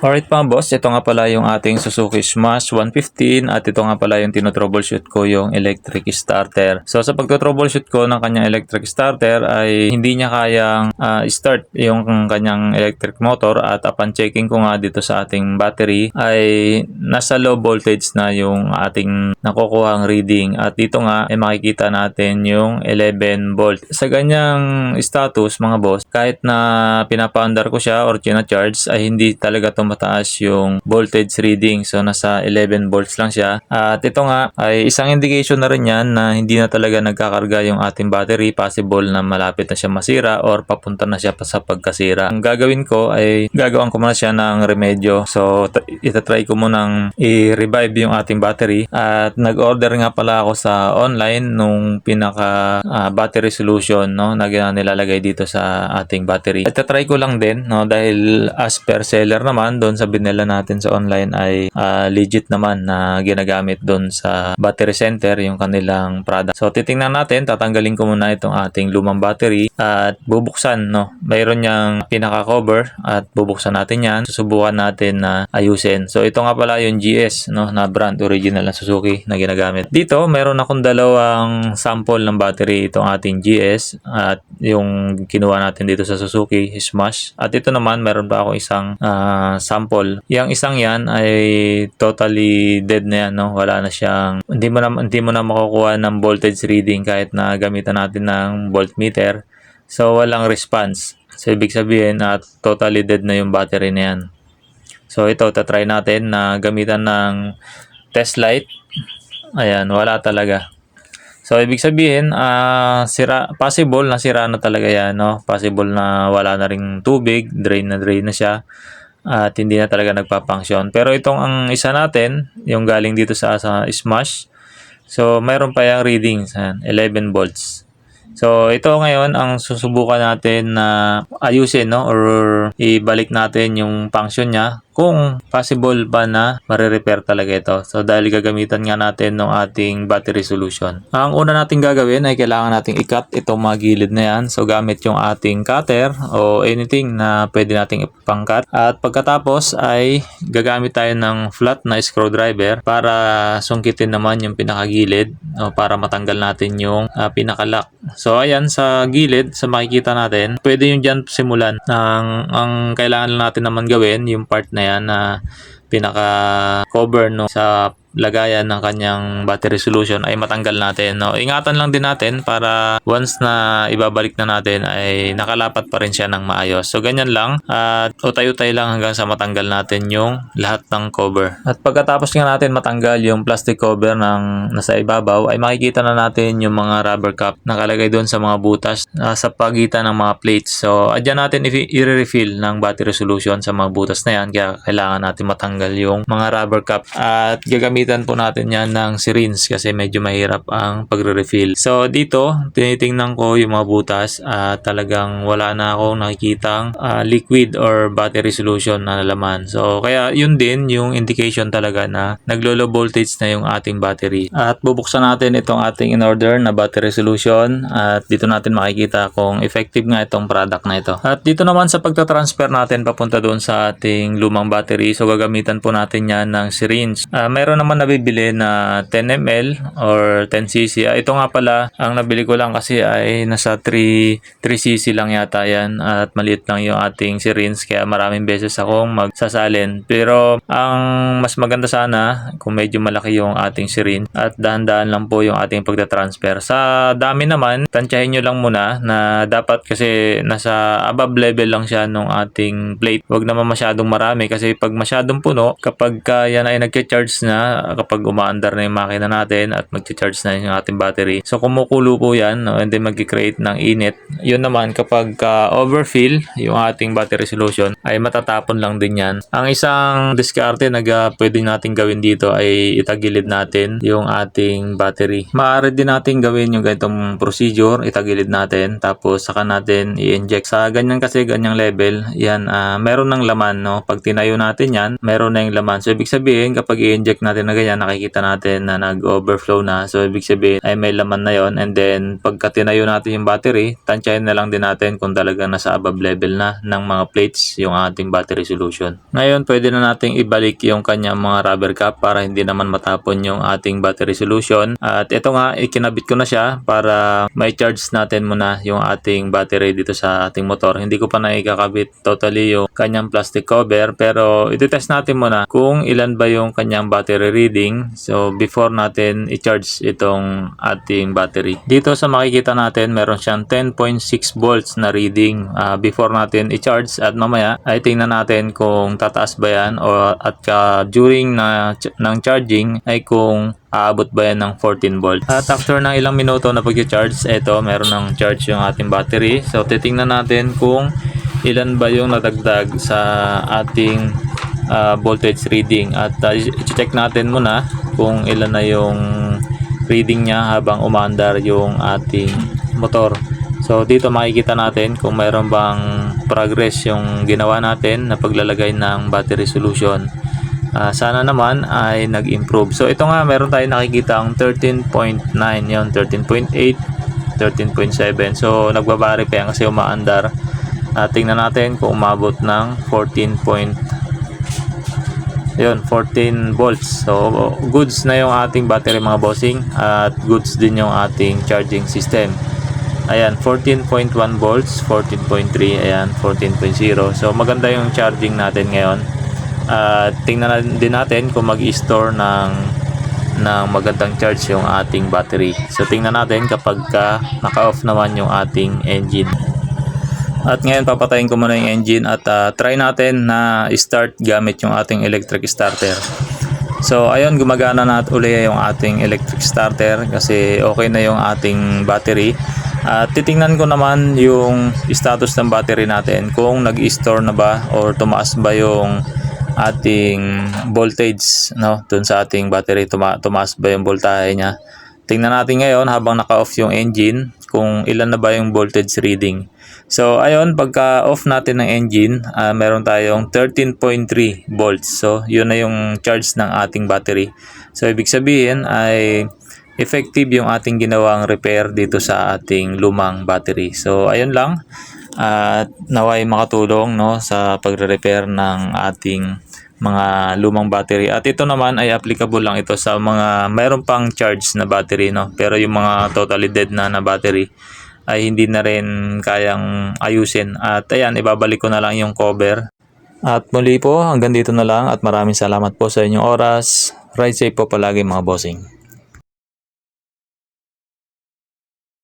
Alright mga boss, ito nga pala yung ating Suzuki Smash 115 at ito nga pala yung tinotroubleshoot ko yung electric starter. So sa pagtotroubleshoot ko ng kanyang electric starter ay hindi niya kayang ah, start yung kanyang electric motor at upon checking ko nga dito sa ating battery ay nasa low voltage na yung ating nakukuhang reading at dito nga ay makikita natin yung 11 volt. Sa ganyang status mga boss, kahit na pinapaandar ko siya or china-charge ay hindi talaga tumataas yung voltage reading. So nasa 11 volts lang siya. At ito nga ay isang indication na rin yan na hindi na talaga nagkakarga yung ating battery. Possible na malapit na siya masira or papunta na siya pa sa pagkasira. Ang gagawin ko ay gagawin ko muna siya ng remedyo. So itatry ko munang i-revive yung ating battery. At nag-order nga pala ako sa online nung pinaka ah, battery solution no, na nilalagay dito sa ating battery. Itatry ko lang din no, dahil as per seller naman doon sa binila natin sa online ay ah, legit naman na ginagamit doon sa battery center yung kanilang product. So titingnan natin, tatanggalin ko muna itong ating lumang battery at bubuksan no. Mayroon niyang pinaka-cover at bubuksan natin 'yan. Susubukan natin na ayusin. So ito nga pala yung GS no na brand original ng Suzuki na ginagamit. Dito meron akong dalawang sample ng battery itong ating GS at yung kinuha natin dito sa Suzuki Smash. At ito naman meron pa ako isang sample. Yung isang yan ay totally dead na yan, no? Wala na siyang, hindi mo na, hindi mo na makukuha ng voltage reading kahit na gamitan natin ng voltmeter. So, walang response. So, ibig sabihin na totally dead na yung battery na yan. So, ito, tatry natin na gamitan ng test light. Ayan, wala talaga. So, ibig sabihin, ah sira, possible na sira na talaga yan, no? Possible na wala na ring tubig, drain na drain na siya, at hindi na talaga nagpa-function. Pero itong ang isa natin, yung galing dito sa, sa Smash, so mayroon pa yung readings, yan, 11 volts. So, ito ngayon ang susubukan natin na ayusin, no? Or ibalik natin yung function niya kung possible ba na marirepair talaga ito. So, dahil gagamitan nga natin ng ating battery solution. Ang una nating gagawin ay kailangan nating i-cut itong mga gilid na yan. So, gamit yung ating cutter o anything na pwede nating ipang-cut. At pagkatapos ay gagamit tayo ng flat na screwdriver para sungkitin naman yung pinakagilid o para matanggal natin yung ah, pinakalock. So, ayan sa gilid, sa makikita natin, pwede yung dyan simulan. Ang, ang kailangan lang natin naman gawin, yung part na yan na pinaka cover no sa lagayan ng kanyang battery solution ay matanggal natin no? Ingatan lang din natin para once na ibabalik na natin ay nakalapat pa rin siya ng maayos. So ganyan lang. At utay-utay lang hanggang sa matanggal natin yung lahat ng cover. At pagkatapos nga natin matanggal yung plastic cover ng nasa ibabaw ay makikita na natin yung mga rubber cup nakalagay doon sa mga butas ah, sa pagitan ng mga plates. So adyan natin i-refill ng battery solution sa mga butas na yan. Kaya kailangan natin matanggal yung mga rubber cup. At gagamitan po natin yan ng syringe kasi medyo mahirap ang pagre-refill. So dito tinitingnan ko yung mga butas at talagang wala na akong nakikitang ah, liquid or battery solution na laman so kaya yun din yung indication talaga na naglo-low voltage na yung ating battery. At bubuksan natin itong ating in order na battery solution at dito natin makikita kung effective nga itong product na ito. At dito naman sa pagta-transfer natin papunta doon sa ating lumang battery so gagamitan po natin yan ng syringe. Ah, meron naman nabibili na 10 ml or 10 cc Ah, ito nga pala ang nabili ko lang kasi ay nasa 3 3 cc lang yata yan at maliit lang yung ating syringe kaya maraming beses akong magsasalin. Pero ang mas maganda sana kung medyo malaki yung ating syringe at dahan-dahan lang po yung ating pagta-transfer. Sa dami naman tansyahin nyo lang muna na dapat kasi nasa above level lang siya nung ating plate. Wag naman masyadong marami kasi pag masyadong puno kapag ka yan ay nagcha-charge na kapag umaandar na yung makina natin at magcha-charge na yung ating battery. So kumukulo po yan no, and then mag-create ng init. Yun naman kapag ka overfill yung ating battery solution ay matatapon lang din yan. Ang isang diskarte na ga- pwede natin gawin dito ay itagilid natin yung ating battery. Maaari din natin gawin yung ganitong procedure itagilid natin tapos saka natin i-inject. Sa ganyan kasi ganyang level yan ah, meron ng laman no? Pag tinayo natin yan meron na yung laman. So ibig sabihin kapag i-inject natin na ganyan, nakikita natin na nag-overflow na. So, ibig sabihin ay may laman na yon And then, pagka tinayo natin yung battery, tansyahin na lang din natin kung talagang nasa above level na ng mga plates yung ating battery solution. Ngayon, pwede na nating ibalik yung kanyang mga rubber cap para hindi naman matapon yung ating battery solution. At ito nga, ikinabit ko na siya para may charge natin muna yung ating battery dito sa ating motor. Hindi ko pa na ikakabit totally yung kanyang plastic cover pero iti-test natin muna kung ilan ba yung kanyang battery reading. So before natin i-charge itong ating battery. Dito sa makikita natin meron siyang 10.6 volts na reading ah, before natin i-charge at mamaya ay tingnan natin kung tataas ba yan o at ka during na ch- ng charging ay kung aabot ba yan ng 14 volts. At after ng ilang minuto na pag-charge, ito meron ng charge yung ating battery. So titingnan natin kung ilan ba yung nadagdag sa ating ah, voltage reading at uh, i-check natin muna kung ilan na yung reading niya habang umandar yung ating motor. So dito makikita natin kung mayroon bang progress yung ginawa natin na paglalagay ng battery solution. Ah, sana naman ay nag-improve. So ito nga meron tayong nakikita ang 13.9 yon 13.8 13.7 so nagbabari pa yan kasi umaandar Ah, tingnan natin kung umabot ng 14. Yun 14 volts so goods na yung ating battery mga bossing at goods din yung ating charging system ayan 14.1 volts 14.3 ayan 14.0 so maganda yung charging natin ngayon at tingnan na din natin kung mag-store ng ng magandang charge yung ating battery. So tingnan natin kapag ka naka-off naman yung ating engine. At ngayon papatayin ko muna yung engine at ah, try natin na start gamit yung ating electric starter. So ayun gumagana na at uli yung ating electric starter kasi okay na yung ating battery. At titingnan ko naman yung status ng battery natin kung nag-store na ba or tumaas ba yung ating voltage no dun sa ating battery tuma tumaas ba yung voltahe niya tingnan natin ngayon habang naka-off yung engine kung ilan na ba yung voltage reading. So ayun pagka off natin ng engine ah, meron tayong 13.3 volts. So yun na yung charge ng ating battery. So ibig sabihin ay effective yung ating ginawang repair dito sa ating lumang battery. So ayun lang. At naway makatulong no sa pagre-repair ng ating mga lumang battery. At ito naman ay applicable lang ito sa mga mayroon pang charge na battery no? Pero yung mga totally dead na na battery ay hindi na rin kayang ayusin. At ayan ibabalik ko na lang yung cover. At muli po hanggang dito na lang at maraming salamat po sa inyong oras. Ride safe po palagi mga bossing